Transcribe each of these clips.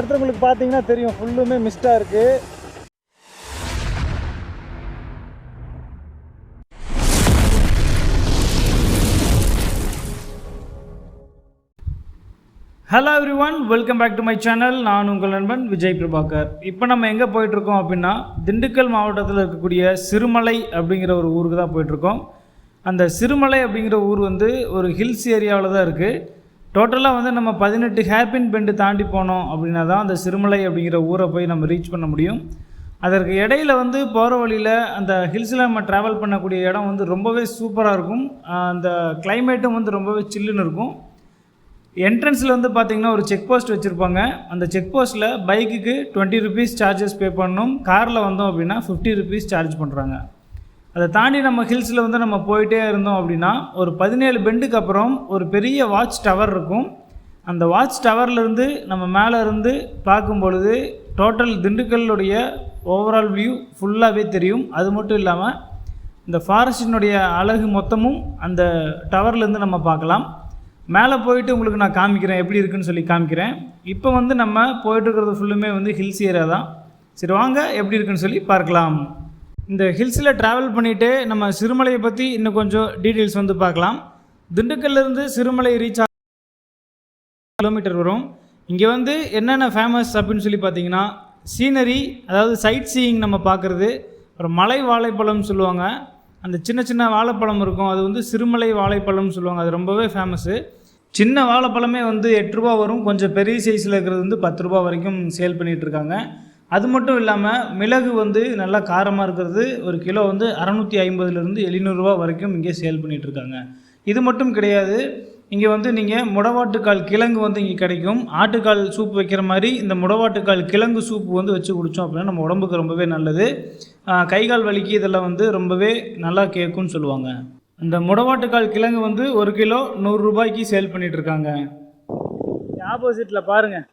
இடத்துல உங்களுக்கு பார்த்தீங்கன்னா தெரியும். ஃபுல்லுமே மிஸ்டாக இருக்குது hello everyone welcome back to my channel நான் உங்கள் நண்பன் விஜய் பிரபாகர். இப்போ நம்ம எங்கே போயிட்டுருக்கோம் அப்படின்னா திண்டுக்கல் மாவட்டத்தில் இருக்கக்கூடிய சிறுமலை அப்படிங்கிற ஒரு ஊருக்கு தான் போயிட்டுருக்கோம். அந்த சிறுமலை அப்படிங்கிற ஊர் வந்து ஒரு ஹில்ஸ் ஏரியாவில் தான் இருக்குது டோட்டலாக வந்து நம்ம பதினெட்டு ஹேர்பின் பெண்டு தாண்டி போனோம் அப்படின்னா தான் அந்த சிறுமலை அப்படிங்கிற ஊரை போய் நம்ம ரீச் பண்ண முடியும். அதற்கு இடையில வந்து போகிற வழியில் அந்த ஹில்ஸில் நம்ம ட்ராவல் பண்ணக்கூடிய இடம் வந்து ரொம்பவே சூப்பராக இருக்கும். அந்த கிளைமேட்டும் வந்து ரொம்பவே சில்லுன்னு இருக்கும். என்ட்ரன்ஸில் வந்து பார்த்தீங்கன்னா ஒரு செக் போஸ்ட் வச்சுருப்பாங்க. அந்த செக் போஸ்ட்டில் பைக்குக்கு டுவெண்ட்டி ருபீஸ் சார்ஜஸ் பே பண்ணணும். காரில் வந்தோம் அப்படின்னா ஃபிஃப்டி ருபீஸ் சார்ஜ் பண்ணுறாங்க அதை தாண்டி நம்ம ஹில்ஸில் வந்து நம்ம போயிட்டே இருந்தோம் அப்படின்னா ஒரு பதினேழு பெண்டுக்கு அப்புறம் ஒரு பெரிய வாட்ச் டவர் இருக்கும். அந்த வாட்ச் டவர்லேருந்து நம்ம மேலே இருந்து பார்க்கும் பொழுது டோட்டல் திண்டுக்கல்லுடைய ஓவரால் வியூ ஃபுல்லாகவே தெரியும். அது மட்டும் இல்லாமல் இந்த ஃபாரஸ்டினுடைய அழகு மொத்தமும் அந்த டவர்லேருந்து நம்ம பார்க்கலாம். மேலே போயிட்டு உங்களுக்கு நான் காமிக்கிறேன் எப்படி இருக்குன்னு சொல்லி காமிக்கிறேன். இப்போ வந்து நம்ம போயிட்டுருக்கிறது ஃபுல்லுமே வந்து ஹில்ஸ் ஏரியா தான். சரி வாங்க எப்படி இருக்குன்னு சொல்லி பார்க்கலாம். இந்த ஹில்ஸில் ட்ராவல் பண்ணிவிட்டு நம்ம சிறுமலையை பற்றி இன்னும் கொஞ்சம் டீட்டெயில்ஸ் வந்து பார்க்கலாம். திண்டுக்கல்லேருந்து சிறுமலை ரீச் கிலோமீட்டர் வரும். இங்கே வந்து என்னென்ன ஃபேமஸ் அப்படின்னு சொல்லி பார்த்தீங்கன்னா சீனரி அதாவது சைட் சீயிங் நம்ம பார்க்குறது. அப்புறம் மலை வாழைப்பழம்னு சொல்லுவாங்க. அந்த சின்ன சின்ன வாழைப்பழம் இருக்கும். அது வந்து சிறுமலை வாழைப்பழம்னு சொல்லுவாங்க. அது ரொம்பவே ஃபேமஸ்ஸு சின்ன வாழைப்பழமே வந்து எட்டு ரூபா வரும். கொஞ்சம் பெரிய சைஸில் இருக்கிறது வந்து பத்து ரூபா வரைக்கும் சேல் பண்ணிகிட்ருக்காங்க அது மட்டும் இல்லாமல் மிளகு வந்து நல்லா காரமாக இருக்கிறது. ஒரு கிலோ வந்து அறநூற்றி ஐம்பதுலேருந்து எழுநூறுவா வரைக்கும் இங்கே சேல் பண்ணிகிட்டு இருக்காங்க இது மட்டும் கிடையாது. இங்கே வந்து நீங்கள் முடவாட்டுக்கால் கிழங்கு வந்து இங்கே கிடைக்கும். ஆட்டுக்கால் சூப் வைக்கிற மாதிரி இந்த முடவாட்டுக்கால் கிழங்கு சூப் வந்து வச்சு குடித்தோம் அப்படின்னா நம்ம உடம்புக்கு ரொம்பவே நல்லது. கைகால் கை கால் வலிக்கு இதெல்லாம் வந்து ரொம்பவே நல்லா கேட்கும்னு சொல்லுவாங்க. இந்த முடவாட்டுக்கால் கிழங்கு வந்து ஒரு கிலோ நூறுரூபாய்க்கு சேல் பண்ணிகிட்ருக்காங்க இருக்காங்க ஆப்போசிட்டில் பாருங்கள்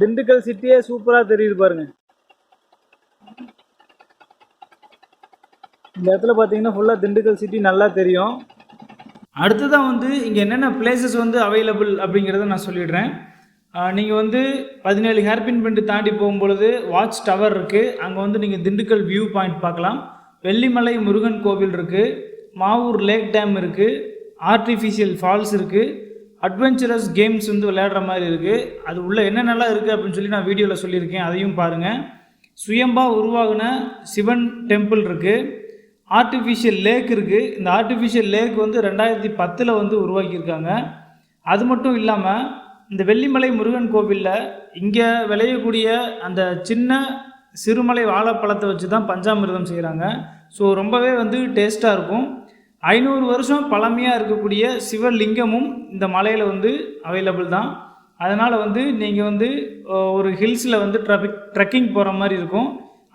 திண்டுக்கல் சிட்டியே சூப்பராக தெரியுது பாருங்க. இந்த இடத்துல பார்த்தீங்கன்னா ஃபுல்லாக திண்டுக்கல் சிட்டி நல்லா தெரியும். அடுத்ததான் வந்து இங்கே என்னென்ன பிளேசஸ் வந்து அவைலபிள் அப்படிங்கிறத நான் சொல்லிடுறேன். நீங்கள் வந்து பதினேழு ஹேர்பின் பெண்டு தாண்டி போகும்பொழுது வாட்ச் டவர் இருக்குது அங்கே வந்து நீங்கள் திண்டுக்கல் வியூ பாயிண்ட் பார்க்கலாம். வெள்ளிமலை முருகன் கோவில் இருக்குது மாவூர் லேக் டேம் இருக்குது ஆர்டிஃபிஷியல் ஃபால்ஸ் இருக்குது அட்வென்ச்சரஸ் கேம்ஸ் வந்து விளையாடுற மாதிரி இருக்குது அது உள்ளே என்னென்னலாம் இருக்குது அப்படின்னு சொல்லி நான் வீடியோவில் சொல்லியிருக்கேன். அதையும் பாருங்கள் சுயம்பாக உருவாகின சிவன் டெம்பிள் இருக்குது ஆர்டிஃபிஷியல் லேக் இருக்குது இந்த ஆர்டிஃபிஷியல் லேக் வந்து ரெண்டாயிரத்தி பத்தில் வந்து உருவாக்கியிருக்காங்க. அது மட்டும் இல்லாமல் இந்த வெள்ளிமலை முருகன் கோவிலில் இங்கே விளையக்கூடிய அந்த சின்ன சிறுமலை வாழைப்பழத்தை வச்சு தான் பஞ்சாமிர்தம் செய்கிறாங்க ஸோ ரொம்பவே வந்து டேஸ்ட்டாக இருக்கும். ஐநூறு வருஷம் பழமையாக இருக்கக்கூடிய சிவலிங்கமும் இந்த மலையில் வந்து அவைலபிள் தான். அதனால் வந்து நீங்கள் வந்து ஒரு ஹில்ஸில் வந்து ட்ரபிக் ட்ரெக்கிங் போகிற மாதிரி இருக்கும்.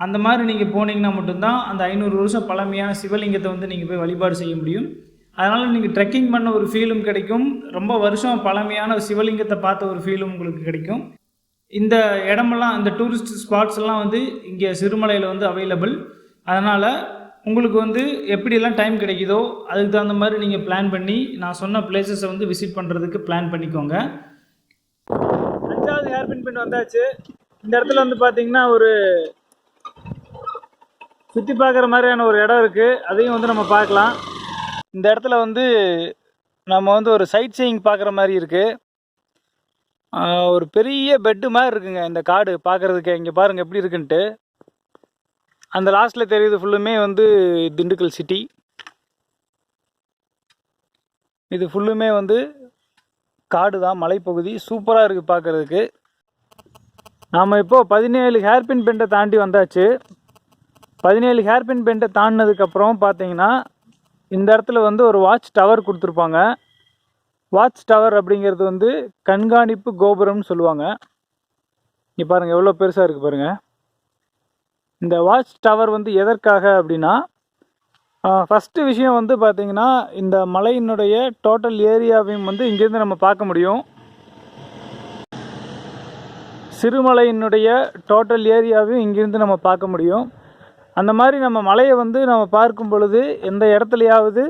அந்த மாதிரி நீங்கள் போனீங்கன்னா மட்டும்தான் அந்த ஐநூறு வருஷம் பழமையான சிவலிங்கத்தை வந்து நீங்கள் போய் வழிபாடு செய்ய முடியும். அதனால் நீங்கள் ட்ரெக்கிங் பண்ண ஒரு ஃபீலும் கிடைக்கும். ரொம்ப வருஷம் பழமையான சிவலிங்கத்தை பார்த்த ஒரு ஃபீலும் உங்களுக்கு கிடைக்கும். இந்த இடமெல்லாம் இந்த டூரிஸ்ட் ஸ்பாட்ஸ் எல்லாம் வந்து இங்கே சிறுமலையில் வந்து அவைலபிள் அதனால் உங்களுக்கு வந்து எப்படியெல்லாம் டைம் கிடைக்குதோ அதுக்கு தகுந்த மாதிரி நீங்கள் பிளான் பண்ணி நான் சொன்ன பிளேசஸை வந்து விசிட் பண்ணுறதுக்கு பிளான் பண்ணிக்கோங்க. அஞ்சாவது ஹேர்பின் பின் வந்தாச்சு. இந்த இடத்துல வந்து பார்த்தீங்கன்னா ஒரு சுற்றி பார்க்குற மாதிரியான ஒரு இடம் இருக்குது அதையும் வந்து நம்ம பார்க்கலாம். இந்த இடத்துல வந்து நம்ம வந்து ஒரு சைட் சீயிங் பார்க்குற மாதிரி இருக்குது ஒரு பெரிய பெட்டு மாதிரி இருக்குங்க இந்த காடு. பார்க்குறதுக்கு இங்கே பாருங்கள் எப்படி இருக்குன்ட்டு. அந்த லாஸ்ட்டில் தெரியுது ஃபுல்லுமே வந்து திண்டுக்கல் சிட்டி இது ஃபுல்லுமே வந்து காடு தான் மலைப்பகுதி. சூப்பராக இருக்குது பார்க்குறதுக்கு நாம் இப்போது பதினேழு ஹேர்பின் பெண்டை தாண்டி வந்தாச்சு. பதினேழு ஹேர்பின் பெண்டை தாண்டினதுக்கப்புறம் பார்த்தீங்கன்னா இந்த இடத்துல வந்து ஒரு வாட்ச் டவர் கொடுத்துருப்பாங்க. வாட்ச் டவர் அப்படிங்கிறது வந்து கண்காணிப்பு கோபுரம்னு சொல்லுவாங்க. இங்கே பாருங்கள் எவ்வளோ பெருசாக இருக்குது பாருங்கள் இந்த வாட்ச் டவர் வந்து எதற்காக அப்படின்னா ஃபஸ்ட்டு விஷயம் வந்து பார்த்தீங்கன்னா இந்த மலையினுடைய டோட்டல் ஏரியாவையும் வந்து இங்கேருந்து நம்ம பார்க்க முடியும். சிறுமலையினுடைய டோட்டல் ஏரியாவையும் இங்கேருந்து நம்ம பார்க்க முடியும். அந்த மாதிரி நம்ம மலையை வந்து நம்ம பார்க்கும் பொழுது எந்த இடத்துலையாவது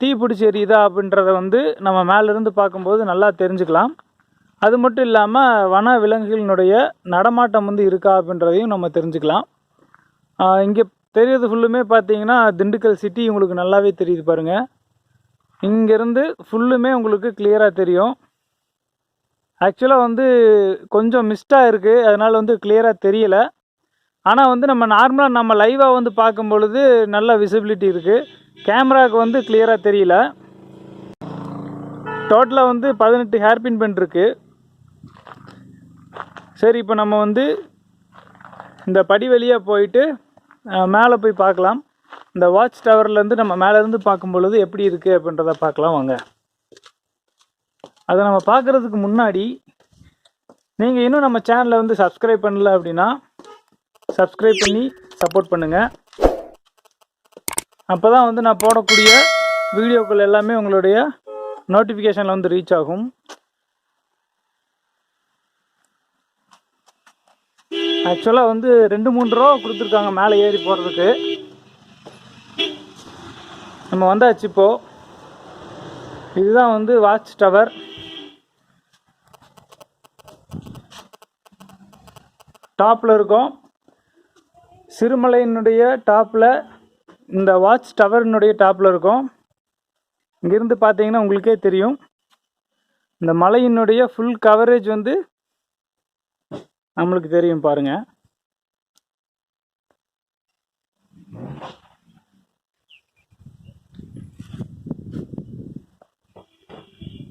தீ பிடிச்சி எரியுதா அப்படின்றத வந்து நம்ம மேலேருந்து பார்க்கும்போது நல்லா தெரிஞ்சுக்கலாம். அது மட்டும் இல்லாமல் வன விலங்குகளினுடைய நடமாட்டம் வந்து இருக்கா அப்படின்றதையும் நம்ம தெரிஞ்சுக்கலாம். இங்கே தெரியறது ஃபுல்லுமே பார்த்தீங்கன்னா திண்டுக்கல் சிட்டி உங்களுக்கு நல்லாவே தெரியுது பாருங்கள் இங்கேருந்து ஃபுல்லுமே உங்களுக்கு கிளியராக தெரியும். ஆக்சுவலாக வந்து கொஞ்சம் மிஸ்டாக இருக்குது அதனால் வந்து கிளியராக தெரியல. ஆனால் வந்து நம்ம நார்மலாக நம்ம லைவாக வந்து பார்க்கும் பொழுது நல்ல விசிபிலிட்டி இருக்குது கேமராவுக்கு வந்து கிளியராக தெரியல. டோட்டலாக வந்து பதினெட்டு ஹேர்பின் பென் இருக்குது சரி இப்போ நம்ம வந்து இந்த படி வழியாக போயிட்டு மேலே போய் பார்க்கலாம். இந்த வாட்ச் டவர்லேருந்து நம்ம மேலேருந்து பார்க்கும் பொழுது எப்படி இருக்குது அப்படின்றத பார்க்கலாம் வாங்க. அதை நம்ம பார்க்குறதுக்கு முன்னாடி நீங்கள் இன்னும் நம்ம சேனலை வந்து சப்ஸ்கிரைப் பண்ணல அப்படின்னா சப்ஸ்கிரைப் பண்ணி சப்போர்ட் பண்ணுங்கள் அப்போ தான் வந்து நான் போடக்கூடிய வீடியோக்கள் எல்லாமே உங்களுடைய நோட்டிஃபிகேஷனில் வந்து ரீச் ஆகும். ஆக்சுவலாக வந்து ரெண்டு மூணு ரூபா கொடுத்துருக்காங்க மேலே ஏறி போகிறதுக்கு நம்ம வந்தாச்சு இப்போது இதுதான் வந்து வாட்ச் டவர் டாப்பில் இருக்கும். சிறுமலையினுடைய டாப்பில் இந்த வாட்ச் டவரினுடைய டாப்பில் இருக்கும். இங்கேருந்து பார்த்தீங்கன்னா உங்களுக்கே தெரியும். இந்த மலையினுடைய ஃபுல் கவரேஜ் வந்து நம்மளுக்கு தெரியும் பாருங்க.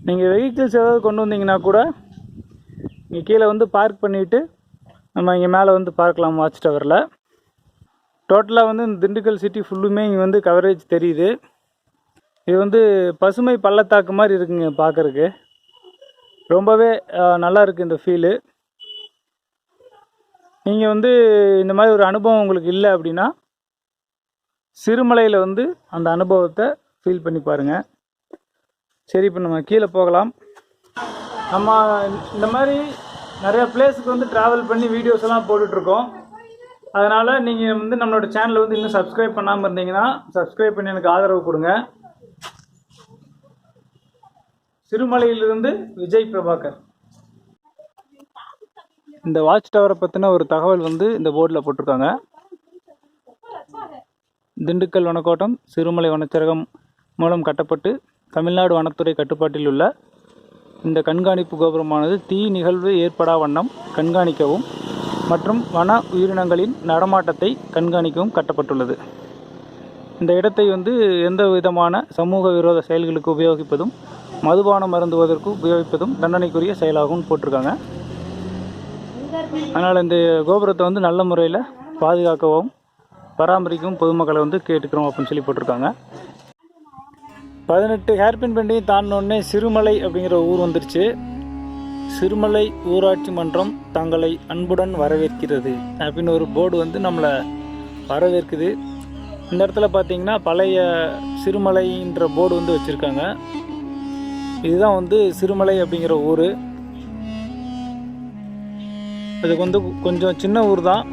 நீங்கள் வெஹிக்கிள்ஸ் ஏதாவது கொண்டு வந்தீங்கன்னா கூட இங்கே கீழே வந்து பார்க் பண்ணிவிட்டு நம்ம இங்கே மேலே வந்து பார்க்கலாம் வாட்ச் டவரில் டோட்டலாக வந்து இந்த திண்டுக்கல் சிட்டி ஃபுல்லுமே இங்கே வந்து கவரேஜ் தெரியுது. இது வந்து பசுமை பள்ளத்தாக்கு மாதிரி இருக்குங்க பார்க்குறக்கு ரொம்பவே நல்லா இருக்குது இந்த ஃபீலு நீங்கள் வந்து இந்த மாதிரி ஒரு அனுபவம் உங்களுக்கு இல்லை அப்படின்னா சிறுமலையில் வந்து அந்த அனுபவத்தை ஃபீல் பண்ணி பாருங்கள் சரி இப்போ நம்ம கீழே போகலாம். நம்ம இந்த மாதிரி நிறைய பிளேஸுக்கு வந்து ட்ராவல் பண்ணி வீடியோஸ் எல்லாம் போட்டுட்ருக்கோம். அதனால் நீங்கள் வந்து நம்மளோட சேனலை வந்து இன்னும் சப்ஸ்கிரைப் பண்ணாமல் இருந்தீங்கன்னா சப்ஸ்கிரைப் பண்ணி எனக்கு ஆதரவு கொடுங்க. சிறுமலையிலிருந்து விஜய் பிரபாகர். இந்த வாட்ச் டவரை பற்றின ஒரு தகவல் வந்து இந்த போர்டில் போட்டிருக்காங்க. திண்டுக்கல் வனக்கோட்டம் சிறுமலை வனச்சரகம் மூலம் கட்டப்பட்டு தமிழ்நாடு வனத்துறை கட்டுப்பாட்டில் உள்ள இந்த கண்காணிப்பு கோபுரமானது தீ நிகழ்வு ஏற்படா வண்ணம் கண்காணிக்கவும் மற்றும் வன உயிரினங்களின் நடமாட்டத்தை கண்காணிக்கவும் கட்டப்பட்டுள்ளது. இந்த இடத்தை வந்து எந்த விதமான சமூக விரோத செயல்களுக்கு உபயோகிப்பதும் மதுபானம் மருந்துவதற்கு உபயோகிப்பதும் தண்டனைக்குரிய செயலாகவும் போட்டிருக்காங்க. அதனால் இந்த கோபுரத்தை வந்து நல்ல முறையில் பாதுகாக்கவும் பராமரிக்கவும் பொதுமக்களை வந்து கேட்டுக்கிறோம் அப்படின்னு சொல்லி போட்டிருக்காங்க. பதினெட்டு ஹேர்பின் பண்டிகை தாண்டினோடனே சிறுமலை அப்படிங்கிற ஊர் வந்துருச்சு. சிறுமலை ஊராட்சி மன்றம் தங்களை அன்புடன் வரவேற்கிறது. அப்படின்னு ஒரு போர்டு வந்து நம்மளை வரவேற்குது. இந்த இடத்துல பார்த்தீங்கன்னா பழைய சிறுமலைன்ற போர்டு வந்து வச்சுருக்காங்க. இதுதான் வந்து சிறுமலை அப்படிங்கிற ஊர். இதுக்கு வந்து கொஞ்சம் சின்ன ஊர் தான்.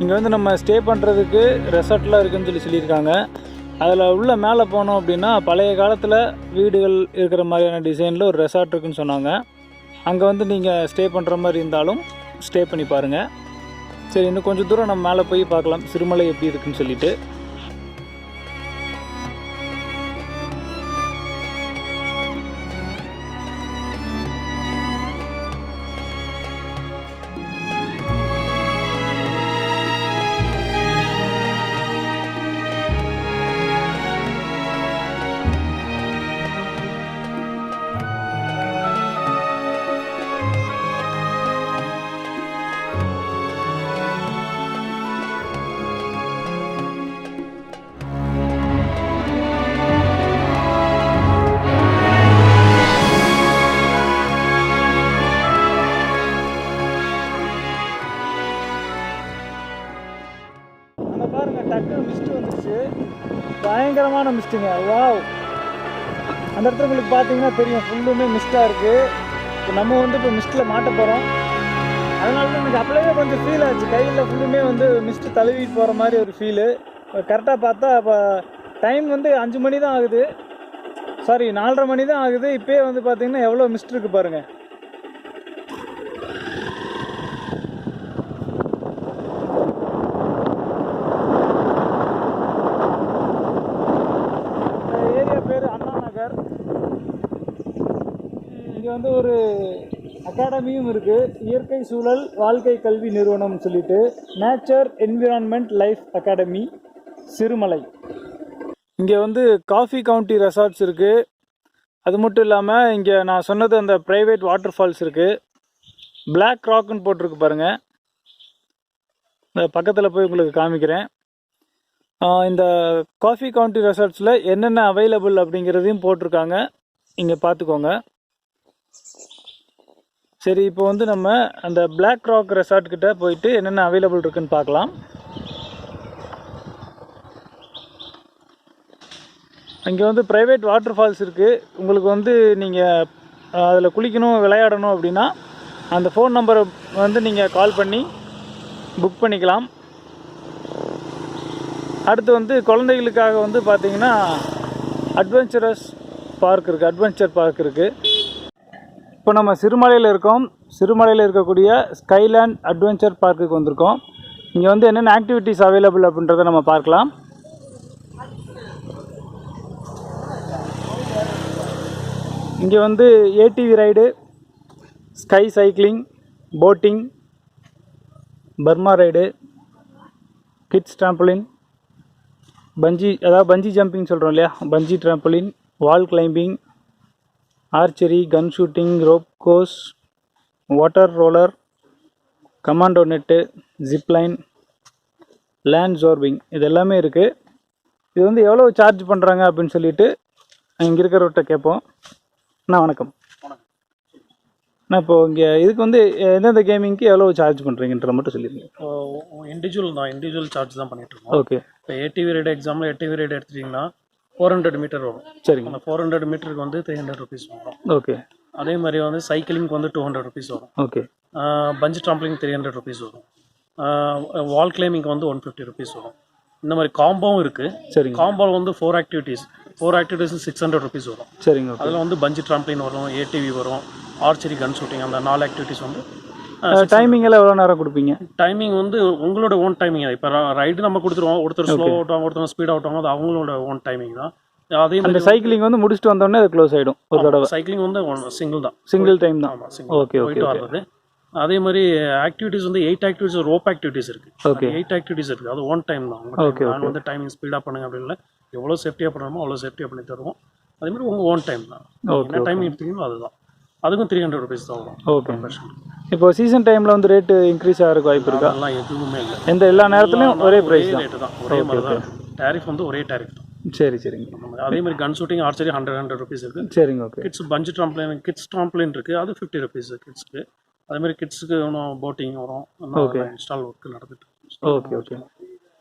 இங்கே வந்து நம்ம ஸ்டே பண்ணுறதுக்கு ரெசார்ட்லாம் இருக்குதுன்னு சொல்லி சொல்லியிருக்காங்க. அதில் உள்ள மேலே போனோம் அப்படின்னா பழைய காலத்தில் வீடுகள் இருக்கிற மாதிரியான டிசைனில் ஒரு ரெசார்ட் இருக்குன்னு சொன்னாங்க. அங்கே வந்து நீங்கள் ஸ்டே பண்ணுற மாதிரி இருந்தாலும் ஸ்டே பண்ணி பாருங்கள் சரி இன்னும் கொஞ்சம் தூரம் நம்ம மேலே போய் பார்க்கலாம். சிறுமலை எப்படி இருக்குன்னு சொல்லிட்டு. பயங்கரமான மிஸ்ட்டுங்க வாவ் அந்த இடத்துல உங்களுக்கு பார்த்தீங்கன்னா தெரியும் ஃபுல்லுமே மிஸ்ட்டாக இருக்குது இப்போ நம்ம வந்து இப்போ மிஸ்ட்டில் மாட்ட போகிறோம் அதனால தான் எனக்கு அப்படியே கொஞ்சம் ஃபீல் ஆச்சு. கையில் ஃபுல்லுமே வந்து மிஸ்ட்டு தழுவிட்டு போகிற மாதிரி ஒரு ஃபீலு கரெக்டாக பார்த்தா இப்போ டைம் வந்து அஞ்சு மணி தான் ஆகுது. சாரி நாலரை மணி தான் ஆகுது. இப்போயே வந்து பார்த்தீங்கன்னா எவ்வளோ மிஸ்ட் இருக்குது பாருங்கள் இங்கே வந்து ஒரு அகாடமியும் இருக்குது இயற்கை சூழல் வாழ்க்கை கல்வி நிறுவனம்னு சொல்லிட்டு. Nature environment life academy Sirumalai. இங்கே வந்து காஃபி கவுண்டி ரெசார்ட்ஸ் இருக்குது அது மட்டும் இல்லாமல் இங்கே நான் சொன்னது அந்த ப்ரைவேட் வாட்டர் ஃபால்ஸ் இருக்குது பிளாக் ராக்குன்னு போட்டிருக்கு பாருங்கள் இந்த பக்கத்தில் போய் உங்களுக்கு காமிக்கிறேன். இந்த காஃபி கவுண்டி ரெசார்ட்ஸில் என்னென்ன அவைலபிள் அப்படிங்கிறதையும் போட்டிருக்காங்க. இங்கே பார்த்துக்கோங்க சரி இப்போ வந்து நம்ம அந்த பிளாக் ராக் ரெசார்ட் கிட்ட போயிட்டு என்னென்ன அவைலபிள் இருக்குன்னு பார்க்கலாம். அங்கே வந்து ப்ரைவேட் வாட்டர் ஃபால்ஸ் இருக்குது உங்களுக்கு வந்து நீங்கள் அதில் குளிக்கணும் விளையாடணும் அப்படின்னா அந்த ஃபோன் நம்பரை வந்து நீங்கள் கால் பண்ணி புக் பண்ணிக்கலாம். அடுத்து வந்து குழந்தைகளுக்காக வந்து பார்த்திங்கன்னா அட்வென்ச்சரஸ் பார்க் இருக்குது அட்வென்ச்சர் பார்க் இருக்குது இப்போ நம்ம சிறுமலையில் இருக்கோம். சிறுமலையில் இருக்கக்கூடிய ஸ்கைலேண்ட் அட்வென்ச்சர் பார்க்குக்கு வந்திருக்கோம். இங்கே வந்து என்னென்ன ஆக்டிவிட்டீஸ் அவைலபிள் அப்படின்றத நம்ம பார்க்கலாம். இங்கே வந்து ATV ride sky cycling boating Burma ride kids trampoline bungee அதாவது பஞ்சி ஜம்பிங் சொல்கிறோம் இல்லையா? Bungee trampoline wall climbing archery gun shooting rope course water roller commando net zipline land zorbing இது எல்லாமே இருக்குது இது வந்து எவ்வளோ சார்ஜ் பண்ணுறாங்க அப்படின்னு சொல்லிட்டு இங்கே இருக்கிறவர்கிட்ட கேட்போம். அண்ணா வணக்கம். அண்ணா இப்போ இங்கே இதுக்கு வந்து எந்தெந்த கேமிங்க்கு எவ்வளோ சார்ஜ் பண்ணுறீங்கன்ற மட்டும் சொல்லிடுங்க இண்டிவிஜுவல் தான். இண்டிவிஜுவல் சார்ஜ் தான் பண்ணிட்டு இருக்கோம். ஓகே இப்போ ATV ride example ATV ride எடுத்துட்டிங்கன்னா ஃபோர் ஹண்ட்ரட் மீட்டர் வரும். சரிங்க. அந்த ஃபோர் ஹண்ட்ரட் மீட்டருக்கு வந்து த்ரீ ஹண்ட்ரட் ருபீஸ் வரும். ஓகே. அதே மாதிரி வந்து சைக்கிளிங்க்கு வந்து டூ ஹண்ட்ரட் ருபீஸ் வரும். Okay. Bungee trampoline three hundred rupees வரும். வால் கிளைமிங்க்கு வந்து ஒன் ஃபிஃப்டி ருபீஸ் வரும். இந்த மாதிரி காம்போவும் இருக்குது சரிங்க. காம்போவில் வந்து four activities four activities six hundred rupees வரும். சரிங்க அதில் வந்து பஞ்சு ட்ராம்ப்ளின் வரும் ஏடிவி வரும் ஆர்ச்சரி கன் ஷூட்டிங் அந்த நாலு ஆக்டிவிட்டீஸ் வந்து டைமிங் எல்லாம் எவ்வளோ நேரம் கொடுப்பீங்க? டைமிங் வந்து உங்களோட ஓன் டைமிங் இப்போ ரைடு நம்ம கொடுத்துருவோம். ஒருத்தர் ஸ்லோ ஓட்டுவாங்க ஒருத்தர் ஸ்பீட் ஓட்டுவாங்க அது அவங்களோட ஓன் டைமிங் தான். அதே அந்த மாதிரி சைக்கிளிங் வந்து முடிச்சுட்டு வந்தோடனே அது க்ளோஸ் ஆகிடும் ஒரு தடவை. சைக்கிளிங் வந்து சிங்கிள் தான். சிங்கிள் டைம் தான். ஓகே ஓகே வர்றது. அதே மாதிரி ஆக்டிவிட்டிஸ் வந்து எயிட் ஆக்டிவிட்டிஸ் ரோப் ஆக்டிவிட்டிஸ் இருக்கு. Okay. எயிட் ஆக்டிவிட்டிஸ் இருக்கு. அது ஒன் டைம் தான். time. நான் வந்து டைமிங் ஸ்பீடாக பண்ணுங்க அப்படின்னு எவ்வளோ சேஃப்டியாக பண்ணணுமோ அவ்வளோ சேஃப்டியாக பண்ணி தருவோம். அதே மாதிரி உங்கள் ஓன் டைம் தான். என்ன டைம் எடுத்தீங்களோ அதுதான். அதுக்கும் த்ரீ ஹண்ட்ரட் ருபீஸ் தான் வரும். ஓகே இப்போ சீசன் டைமில் வந்து ரேட்டு இன்க்ரீஸ் ஆகிறதுக்கு வாய்ப்பு இருக்கா? அதெல்லாம் எதுவுமே இல்லை. எந்த எல்லா நேரத்துலையும் ஒரே ப்ரைஸ் தான். ரேட்டு தான். ஒரே மாதிரி தான் டேரிஃப் வந்து ஒரே டேரிஃப் தான். சரி சரிங்க. அதே மாதிரி gun shooting archery hundred hundred rupees இருக்கு. சரிங்க ஓகே கிட்ஸ் பஞ்சு ட்ராம்ப்ளைன் கிட்ஸ் ட்ராம்ப்ளைன் இருக்கு. அது ஃபிஃப்டி ருபீஸ் கிட்ஸ்க்கு அதே மாதிரி கிட்ஸுக்கு இன்னும் போட்டிங் வரும். இன்ஸ்டால் ஒர்க் நடந்துட்டு. ஓகே ஓகே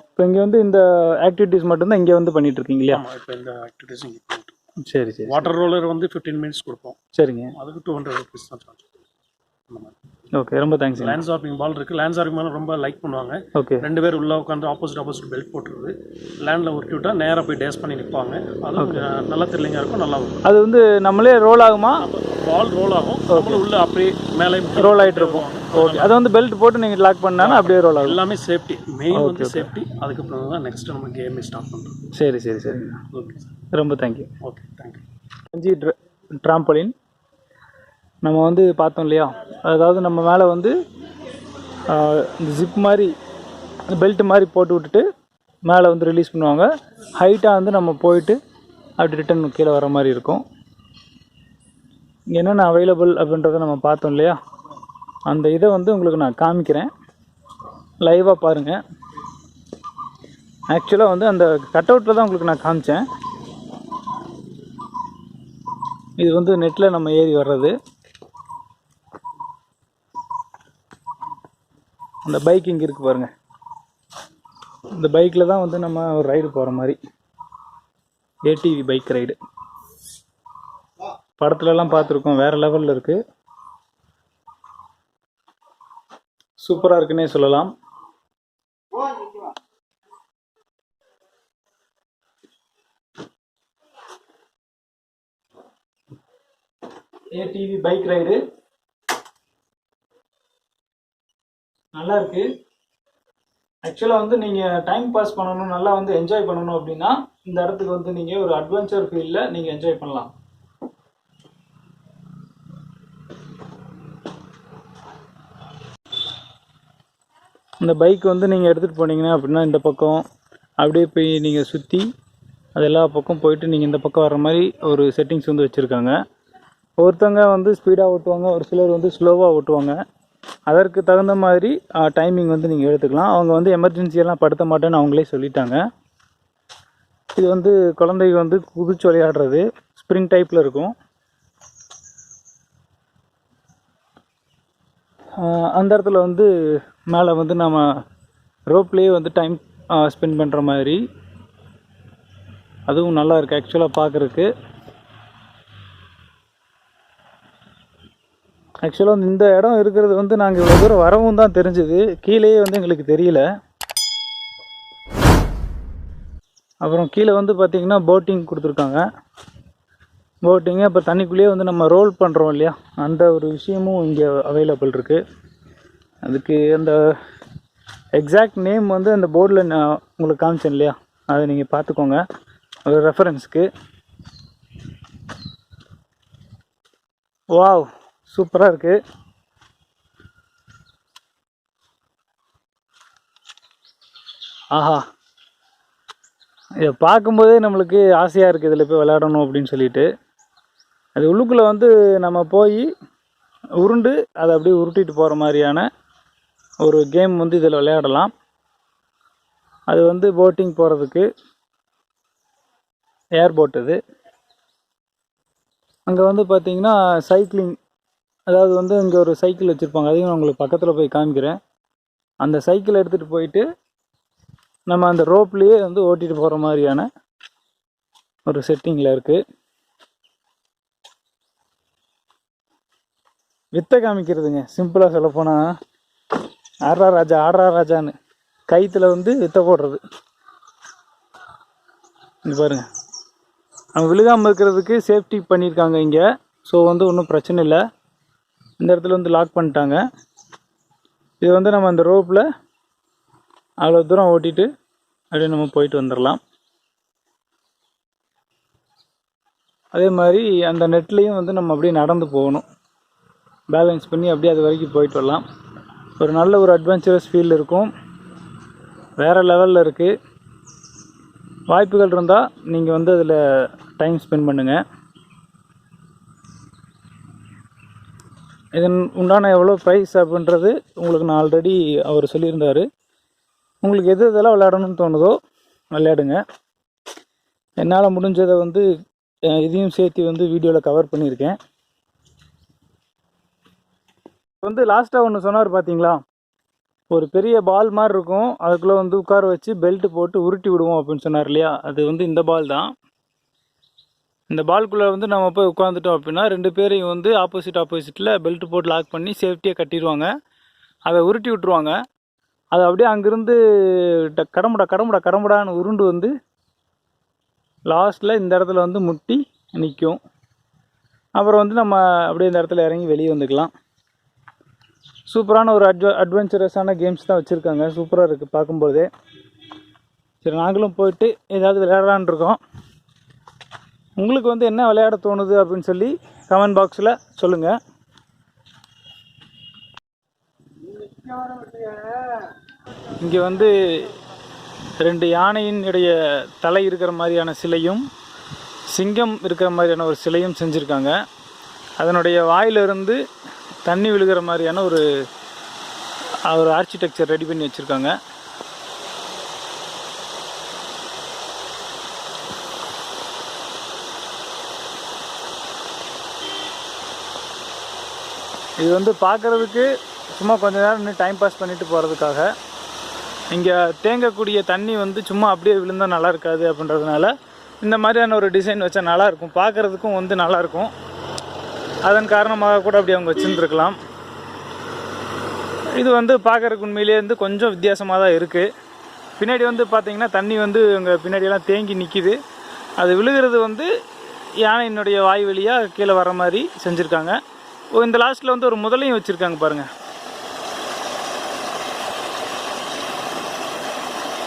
இப்போ இங்கே வந்து இந்த ஆக்டிவிட்டீஸ் மட்டும்தான் இங்கே வந்து பண்ணிட்டு இருக்கீங்க இல்லையா? இப்போ இந்த ஆக்டிவிட்டிஸ் இங்கே சரி சரி வாட்டர் ரோலர் வந்து ஃபிஃப்டீன் மினிட்ஸ் கொடுப்போம். சரிங்க. அதுக்கு டூ ஹண்ட்ரட் ருபீஸ் தான் சார்ஜ் அந்த மாதிரி. ஓகே ரொம்ப தேங்க்ஸுங்க லேண்ட் ஷாப்பிங் பால் இருக்கு. லேண்ட் ஷாப்பிங் பால் ரொம்ப லைக் பண்ணுவாங்க. ஓகே ரெண்டு பேர் உள்ள உட்காந்து ஆப்போசிட் ஆப்போசிட் பெல்ட் போட்டுருது லேண்டில் உருட்டி விட்டா நேராக போய் டேஸ் பண்ணி நிற்பாங்க அதுவும் கொஞ்சம் நல்ல த்ரில்லிங்காக இருக்கும் நல்லா இருக்கும். அது வந்து நம்மளே ரோல் ஆகுமா? பால் ரோல் ஆகும். நம்மளும் உள்ள அப்படியே மேலே ரோல் ஆகிட்டு இருக்கும் ஓகே அது வந்து பெல்ட் போட்டு நீங்கள் லாக் பண்ணாலும் அப்படியே ரோல் ஆகும். எல்லாமே சேஃப்டி மெயின் வந்து சேஃப்டி அதுக்கப்புறம் தான் நெக்ஸ்ட் நம்ம கேமே ஸ்டார்ட் பண்ணுறோம் சரி சரி சரிங்க ஓகே சார் ரொம்ப thank you okay thank you அஞ்சு ட்ராம்பலின் நம்ம வந்து பார்த்தோம் இல்லையா? அதாவது நம்ம மேலே வந்து இந்த ஜிப் மாதிரி பெல்ட் மாதிரி போட்டு விட்டுட்டு மேலே வந்து ரிலீஸ் பண்ணுவாங்க. ஹைட்டாக வந்து நம்ம போயிட்டு அப்படி ரிட்டன் கீழே வர மாதிரி இருக்கும். என்னென்ன அவைலபிள் அப்படின்றத நம்ம பார்த்தோம் இல்லையா? அந்த இதை வந்து உங்களுக்கு நான் காமிக்கிறேன். லைவாக பாருங்கள் ஆக்சுவலாக வந்து அந்த கட் அவுட்டில் தான் உங்களுக்கு நான் காமிச்சேன். இது வந்து நெட்டில் நம்ம ஏறி வர்றது. அந்த பைக் இங்கே இருக்குது பாருங்கள் இந்த பைக்கில் தான் வந்து நம்ம ஒரு ரைடு போகிற மாதிரி. ஏடிவி பைக் ரைடு படத்துலலாம் பார்த்துருக்கோம். வேறு லெவலில் இருக்குது சூப்பராக இருக்குன்னே சொல்லலாம். ஏடிவி பைக் ரைடு நல்லா இருக்கு ஆக்சுவலாக வந்து நீங்கள் டைம் பாஸ் பண்ணணும் நல்லா வந்து என்ஜாய் பண்ணணும் அப்படின்னா இந்த இடத்துக்கு வந்து நீங்கள் ஒரு அட்வென்ச்சர் ஃபீல்டில் நீங்கள் என்ஜாய் பண்ணலாம். இந்த பைக் வந்து நீங்கள் எடுத்துகிட்டு போனீங்கன்னா அப்படின்னா இந்த பக்கம் அப்படியே போய் நீங்கள் சுற்றி அது எல்லா பக்கம் போயிட்டு நீங்கள் இந்த பக்கம் வர மாதிரி ஒரு செட்டிங்ஸ் வந்து வச்சுருக்காங்க. ஒருத்தவங்க வந்து ஸ்பீடாக ஓட்டுவாங்க ஒரு சிலர் வந்து ஸ்லோவாக ஓட்டுவாங்க. அதற்கு தகுந்த மாதிரி டைமிங் வந்து நீங்கள் எடுத்துக்கலாம். அவங்க வந்து எமர்ஜென்சியெல்லாம் படுத்த மாட்டேன்னு அவங்களே சொல்லிட்டாங்க. இது வந்து குழந்தைங்க வந்து குதிச்சு விளையாடுறது. ஸ்ப்ரிங் டைப்பில் இருக்கும். அந்த இடத்துல வந்து மேலே வந்து நம்ம ரோப்லேயே வந்து டைம் ஸ்பெண்ட் பண்ணுற மாதிரி. அதுவும் நல்லா இருக்குது ஆக்சுவலாக பார்க்குறக்கு ஆக்சுவலாக வந்து இந்த இடம் இருக்கிறது வந்து நாங்கள் இவ்வளோ தூரம் வரவும் தான் தெரிஞ்சுது. கீழேயே வந்து எங்களுக்கு தெரியல. அப்புறம் கீழே வந்து பார்த்திங்கன்னா போட்டிங் கொடுத்துருக்காங்க. போட்டிங்கு அப்போ தண்ணிக்குள்ளேயே வந்து நம்ம ரோல் பண்ணுறோம் இல்லையா? அந்த ஒரு விஷயமும் இங்கே அவைலபிள் இருக்குது அதுக்கு அந்த எக்ஸாக்ட் நேம் வந்து அந்த போர்டில் நான் உங்களுக்கு காமிச்சேன் இல்லையா? அதை நீங்கள் பார்த்துக்கோங்க. ஒரு ரெஃபரன்ஸ்க்கு வாவ் சூப்பராக இருக்குது ஆஹா. இதை பார்க்கும்போதே நம்மளுக்கு ஆசையாக இருக்குது இதில் போய் விளையாடணும் அப்படின்னு சொல்லிட்டு. அது உள்ளுக்குள்ளே வந்து நம்ம போய் உருண்டு அதை அப்படியே உருட்டிட்டு போகிற மாதிரியான ஒரு கேம் வந்து இதில் விளையாடலாம். அது வந்து போட்டிங் போகிறதுக்கு ஏர்போட் அது இது. அங்கே வந்து பார்த்திங்கன்னா சைக்கிளிங் அதாவது வந்து இங்கே ஒரு சைக்கிள் வச்சுருப்பாங்க. அதையும் நான் உங்களுக்கு பக்கத்தில் போய் காமிக்கிறேன். அந்த சைக்கிள் எடுத்துகிட்டு போயிட்டு நம்ம அந்த ரோப்லேயே வந்து ஓட்டிகிட்டு போகிற மாதிரியான ஒரு செட்டிங்கில் இருக்குது வித்தை காமிக்கிறதுங்க. சிம்பிளாக சொல்லப்போனால் ஆர்ரா ராஜா ஆர்ரா ராஜான்னு. கைத்தில் வந்து வித்தை போடுறது. இது பாருங்கள் அவங்க விழுகாமல் இருக்கிறதுக்கு சேஃப்டி பண்ணியிருக்காங்க இங்கே. ஸோ வந்து ஒன்றும் பிரச்சனை இல்லை. இந்த இடத்துல வந்து லாக் பண்ணிட்டாங்க. இது வந்து நம்ம அந்த ரோப்பில் அவ்வளோ தூரம் ஓட்டிட்டு அப்படியே நம்ம போயிட்டு வந்துடலாம் அதே மாதிரி அந்த நெட்லேயும் வந்து நம்ம அப்படியே நடந்து போகணும். பேலன்ஸ் பண்ணி அப்படியே அது வரைக்கும் போயிட்டு வரலாம். ஒரு நல்ல ஒரு அட்வென்ச்சரஸ் ஃபீல் இருக்கும். வேறு லெவலில் இருக்குது வாய்ப்புகள் இருந்தால் நீங்கள் வந்து அதில் டைம் ஸ்பெண்ட் பண்ணுங்கள் இதன் உண்டான எவ்வளோ ப்ரைஸ் அப்படின்றது உங்களுக்கு நான் ஆல்ரெடி அவர் சொல்லியிருந்தார். உங்களுக்கு எது இதெல்லாம் விளையாடணும்னு தோணுதோ விளையாடுங்க. என்னால் முடிஞ்சதை வந்து இதையும் சேர்த்து வந்து வீடியோவில் கவர் பண்ணியிருக்கேன். வந்து லாஸ்ட்டாக ஒன்று சொன்னார் பார்த்தீங்களா ஒரு பெரிய பால் மாதிரி இருக்கும். அதுக்குள்ளே வந்து உட்கார வச்சு பெல்ட்டு போட்டு உருட்டி விடுவோம் அப்படின்னு சொன்னார் இல்லையா? அது வந்து இந்த பால் தான். இந்த பால்குள்ளே வந்து நம்ம போய் உட்காந்துட்டோம் அப்படின்னா ரெண்டு பேரையும் வந்து ஆப்போசிட் ஆப்போசிட்டில் பெல்ட் போட்டு லாக் பண்ணி சேஃப்டியாக கட்டிடுவாங்க அதை உருட்டி விட்டுருவாங்க. அது அப்படியே அங்கேருந்து கடமுடா கடமுடா கடமுடான்னு உருண்டு வந்து லாஸ்ட்டில் இந்த இடத்துல வந்து முட்டி நிற்கும். அப்புறம் வந்து நம்ம அப்படியே இந்த இடத்துல இறங்கி வெளியே வந்துக்கலாம். சூப்பரான ஒரு அட்வ அட்வென்ச்சரஸான கேம்ஸ் தான் வச்சுருக்காங்க. சூப்பராக இருக்குது பார்க்கும்போதே. சரி நாங்களும் போயிட்டு ஏதாவது விளையாடலான் இருக்கோம். உங்களுக்கு வந்து என்ன விளையாட தோணுது அப்படின்னு சொல்லி கமெண்ட் பாக்ஸில் சொல்லுங்கள் இங்கே வந்து ரெண்டு யானையினுடைய தலை இருக்கிற மாதிரியான சிலையும் சிங்கம் இருக்கிற மாதிரியான ஒரு சிலையும் செஞ்சுருக்காங்க. அதனுடைய வாயிலிருந்து தண்ணி விழுகிற மாதிரியான ஒரு ஒரு ஆர்கிடெக்சர் ரெடி பண்ணி வச்சுருக்காங்க. இது வந்து பார்க்குறதுக்கு சும்மா கொஞ்ச நேரம் நின்று டைம் பாஸ் பண்ணிட்டு போகிறதுக்காக இங்கே தேங்கக்கூடிய தண்ணி வந்து சும்மா அப்படியே விழுந்தால் நல்லா இருக்காது அப்படின்றதுனால இந்த மாதிரியான ஒரு டிசைன் வச்சா நல்லா இருக்கும். பார்க்குறதுக்கும் வந்து நல்லாயிருக்கும் அதன் காரணமாக கூட அப்படி அவங்க வச்சுருந்துருக்கலாம். இது வந்து பார்க்குறதுக்கு உண்மையிலேயே வந்து கொஞ்சம் வித்தியாசமாக தான் இருக்குது பின்னாடி வந்து பார்த்தீங்கன்னா தண்ணி வந்து இங்கே பின்னாடியெல்லாம் தேங்கி நிற்கிது அது விழுகிறது வந்து யானையினுடைய வாய் வழியாக கீழே வர மாதிரி செஞ்சுருக்காங்க. இந்த லாஸ்ட்டில் வந்து ஒரு முதலையும் வச்சுருக்காங்க பாருங்கள்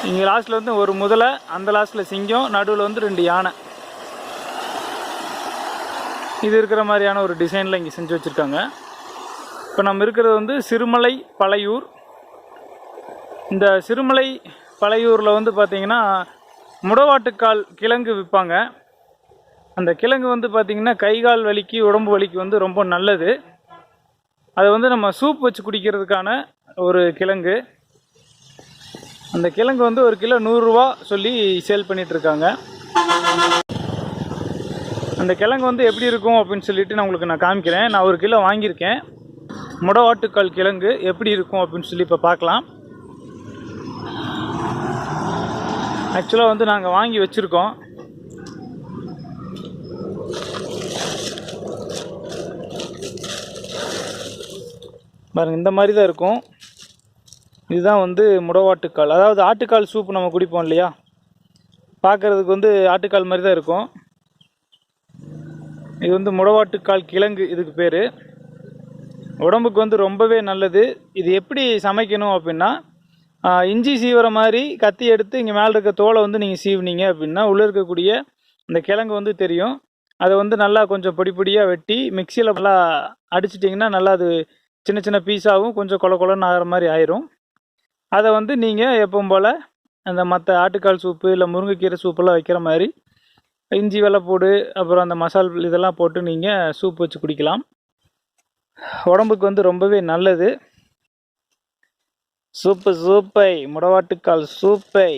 இங்கே லாஸ்ட்டில் வந்து ஒரு முதலை அந்த லாஸ்ட்டில் சிங்கம் நடுவில் வந்து ரெண்டு யானை. இது இருக்கிற மாதிரியான ஒரு டிசைனில் இங்கே செஞ்சு வச்சுருக்காங்க. இப்போ நம்ம இருக்கிறது வந்து சிறுமலை பழையூர். இந்த சிறுமலை பழையூரில் வந்து பார்த்தீங்கன்னா முடவாட்டுக்கால் கிழங்கு விற்பாங்க அந்த கிழங்கு வந்து பார்த்திங்கன்னா கை கால் வலிக்கு உடம்பு வலிக்கு வந்து ரொம்ப நல்லது. அதை வந்து நம்ம சூப் வச்சு குடிக்கிறதுக்கான ஒரு கிழங்கு. அந்த கிழங்கு வந்து ஒரு கிலோ நூறுரூவா சொல்லி சேல் பண்ணிகிட்ருக்காங்க அந்த கிழங்கு வந்து எப்படி இருக்கும் அப்படின்னு சொல்லிட்டு நான் உங்களுக்கு நான் காமிக்கிறேன். நான் ஒரு கிலோ வாங்கியிருக்கேன். முடவாட்டுக்கால் கிழங்கு எப்படி இருக்கும் அப்படின்னு சொல்லி இப்போ பார்க்கலாம். ஆக்சுவலாக வந்து நாங்கள் வாங்கி வச்சுருக்கோம். பாருங்க இந்த மாதிரி தான் இருக்கும். இதுதான் வந்து முடவாட்டுக்கால். அதாவது ஆட்டுக்கால் சூப் நம்ம குடிப்போம் இல்லையா? பார்க்குறதுக்கு வந்து ஆட்டுக்கால் மாதிரி தான் இருக்கும். இது வந்து முடவாட்டுக்கால் கிழங்கு இதுக்கு பேர். உடம்புக்கு வந்து ரொம்பவே நல்லது. இது எப்படி சமைக்கணும் அப்படின்னா இஞ்சி சீவுற மாதிரி கத்தி எடுத்து இங்கே மேலே இருக்க தோலை வந்து நீங்கள் சீவுனீங்க அப்படின்னா உள்ளே இருக்கக்கூடிய இந்த கிழங்கு வந்து தெரியும். அதை வந்து நல்லா கொஞ்சம் பொடி பொடியாக வெட்டி மிக்சியில் நல்லா அடிச்சிட்டிங்கன்னா நல்லா அது சின்ன சின்ன பீஸாகவும் கொஞ்சம் கொல கொலன்னு ஆகிற மாதிரி ஆயிரும். அதை வந்து நீங்கள் எப்பவும் போல் அந்த மற்ற ஆட்டுக்கால் சூப்பு இல்லை முருங்கைக்கீரை சூப்பெல்லாம் வைக்கிற மாதிரி இஞ்சி வெள்ளைப்பூடு அப்புறம் அந்த மசால் இதெல்லாம் போட்டு நீங்கள் சூப் வச்சு குடிக்கலாம். உடம்புக்கு வந்து ரொம்பவே நல்லது. சூப்பு சூப்பை முடவாட்டுக்கால் சூப்பை.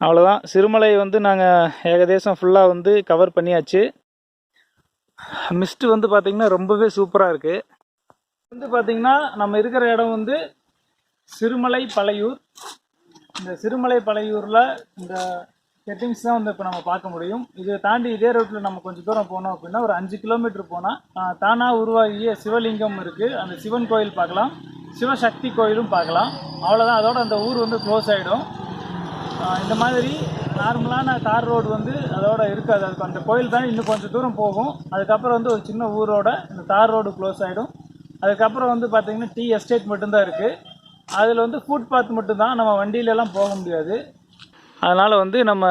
அவ்வளோதான் சிறுமலை வந்து நாங்கள் ஏகதேசம் ஃபுல்லாக வந்து கவர் பண்ணியாச்சு. மிஸ்ட்டு வந்து பார்த்திங்கன்னா ரொம்பவே சூப்பராக இருக்குது வந்து பார்த்திங்கன்னா நம்ம இருக்கிற இடம் வந்து சிறுமலை பழையூர். இந்த சிறுமலை பழையூரில் இந்த செட்டிங்ஸ் தான் வந்து இப்போ நம்ம பார்க்க முடியும். இதை தாண்டி இதே ரோட்டில் நம்ம கொஞ்சம் தூரம் போனோம் அப்படின்னா ஒரு அஞ்சு கிலோமீட்டர் போனால் தானாக உருவாகிய சிவலிங்கம் இருக்குது அந்த சிவன் கோயில் பார்க்கலாம். சிவசக்தி கோயிலும் பார்க்கலாம். அவ்வளோதான் அதோட அந்த ஊர் வந்து க்ளோஸ் ஆகிடும் இந்த மாதிரி நார்மலான தார் ரோடு வந்து அதோட இருக்காது. அதுக்கு அந்த கோயில் தாண்டி இன்னும் கொஞ்சம் தூரம் போகும். அதுக்கப்புறம் வந்து ஒரு சின்ன ஊரோட இந்த தார் ரோடு க்ளோஸ் ஆகிடும் அதுக்கப்புறம் வந்து பார்த்திங்கன்னா டீ எஸ்டேட் மட்டும்தான் இருக்குது அதில் வந்து ஃபுட் பாத் மட்டும்தான். நம்ம வண்டியிலலாம் போக முடியாது. அதனால் வந்து நம்ம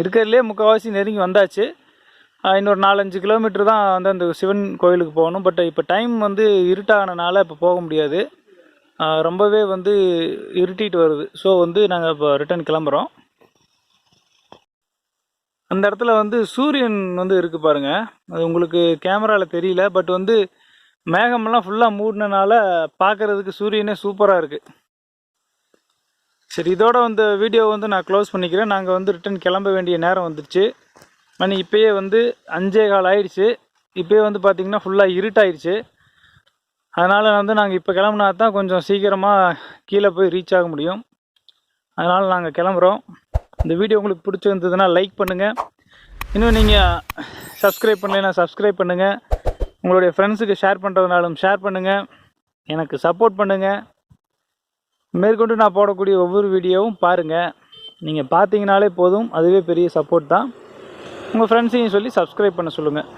இருக்கிறதுலே முக்கால்வாசி நெருங்கி வந்தாச்சு. இன்னொரு நாலஞ்சு கிலோமீட்டர் தான் வந்து அந்த சிவன் கோயிலுக்கு போகணும். பட் இப்போ டைம் வந்து இருட்டானனால இப்போ போக முடியாது. ரொம்பவே வந்து இருட்டிட்டு வருது. ஸோ வந்து நாங்கள் இப்போ ரிட்டர்ன் கிளம்புறோம். அந்த இடத்துல வந்து சூரியன் வந்து இருக்குது பாருங்கள் அது உங்களுக்கு கேமராவில் தெரியல பட் வந்து மேகமெல்லாம் ஃபுல்லாக மூடினனால பார்க்கறதுக்கு சூரியனே சூப்பராக இருக்குது சரி இதோட வந்து வீடியோ வந்து நான் க்ளோஸ் பண்ணிக்கிறேன். நாங்கள் வந்து ரிட்டன் கிளம்ப வேண்டிய நேரம் வந்துடுச்சு மணி இப்போயே வந்து அஞ்சே கால் ஆயிடுச்சு. இப்போயே வந்து பார்த்திங்கன்னா ஃபுல்லாக இருட்டாயிடுச்சு அதனால் வந்து நாங்கள் இப்போ கிளம்புனா தான் கொஞ்சம் சீக்கிரமாக கீழே போய் ரீச் ஆக முடியும். அதனால் நாங்கள் கிளம்புறோம். இந்த வீடியோ உங்களுக்கு பிடிச்சிருந்ததுன்னா லைக் பண்ணுங்கள் இன்னும் நீங்கள் சப்ஸ்கிரைப் பண்ணலைன்னா சப்ஸ்கிரைப் பண்ணுங்கள் உங்களுடைய ஃப்ரெண்ட்ஸுக்கு ஷேர் பண்ணுறதுனாலும் ஷேர் பண்ணுங்கள் எனக்கு சப்போர்ட் பண்ணுங்கள் மேற்கொண்டு நான் போடக்கூடிய ஒவ்வொரு வீடியோவும் பாருங்கள் நீங்கள் பார்த்தீங்கனாலே போதும். அதுவே பெரிய சப்போர்ட் தான். உங்கள் ஃப்ரெண்ட்ஸையும் சொல்லி சப்ஸ்கிரைப் பண்ண சொல்லுங்கள்